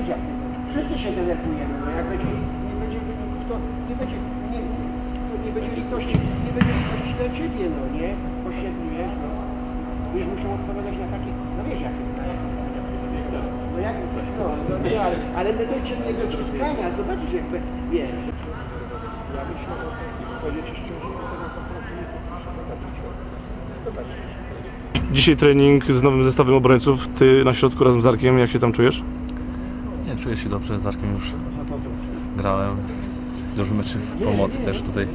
wiesz jak to Wszyscy się denerwujemy, no jak będzie, nie będzie wyników, to nie będzie, nie, to nie będzie litości, nie będzie litości dla Ciebie, no nie? Pośredniujesz, no. Będziesz musiał odpowiadać na takie, no wiesz jak to na No jak, no, no, no ale, ale my dojdzie do jego ciskania, zobaczysz jakby, wiesz. Ja myślę, że powiedzieć szczerze, nie Dzisiaj trening z nowym zestawem obrońców. Ty na środku razem z Arkiem, jak się tam czujesz? Nie, czuję się dobrze, z Arkiem już grałem. Dużo meczy w pomocy też tutaj.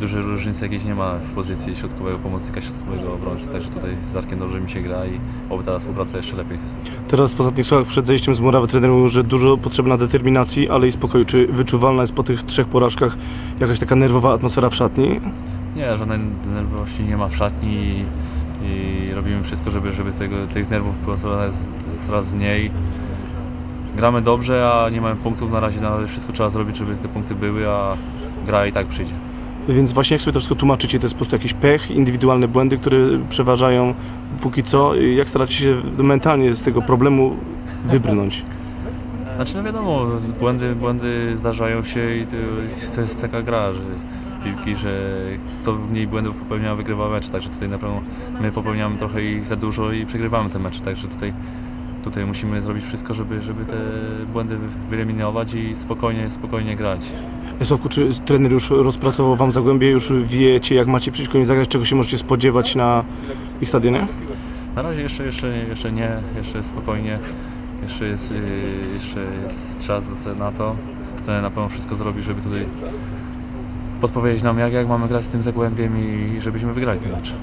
Dużej różnicy jakiejś nie ma w pozycji środkowego pomocnika, środkowego obrońcy, także tutaj z Arkiem dobrze mi się gra i oby ta współpraca jeszcze lepiej. Teraz w ostatnich słowach przed zejściem z murawy trener mówił, że dużo potrzebna determinacji, ale i spokoju. Czy wyczuwalna jest po tych trzech porażkach jakaś taka nerwowa atmosfera w szatni? Nie, żadnej nerwowości nie ma w szatni i, i robimy wszystko, żeby, żeby tego, tych nerwów było coraz, coraz mniej. Gramy dobrze, a nie mamy punktów na razie, na razie wszystko trzeba zrobić, żeby te punkty były, a gra i tak przyjdzie. Więc właśnie jak sobie to wszystko tłumaczycie? To jest po prostu jakiś pech, indywidualne błędy, które przeważają póki co. Jak staracie się mentalnie z tego problemu wybrnąć? Znaczy no wiadomo, błędy, błędy zdarzają się i to, jest taka gra, że piłki, że kto mniej błędów popełnia, wygrywa mecz, także tutaj na pewno my popełniamy trochę ich za dużo i przegrywamy te mecze, także tutaj, tutaj musimy zrobić wszystko, żeby, żeby te błędy wyeliminować i spokojnie, spokojnie grać. Sławku, czy trener już rozpracował Wam Zagłębie? Już wiecie, jak macie przeciwko nim zagrać? Czego się możecie spodziewać na ich stadionie? Na razie jeszcze, jeszcze, jeszcze nie, jeszcze spokojnie, jeszcze jest, yy, jeszcze jest czas na to. Trener na pewno wszystko zrobi, żeby tutaj podpowiedzieć nam, jak, jak mamy grać z tym Zagłębiem i żebyśmy wygrali ten mecz.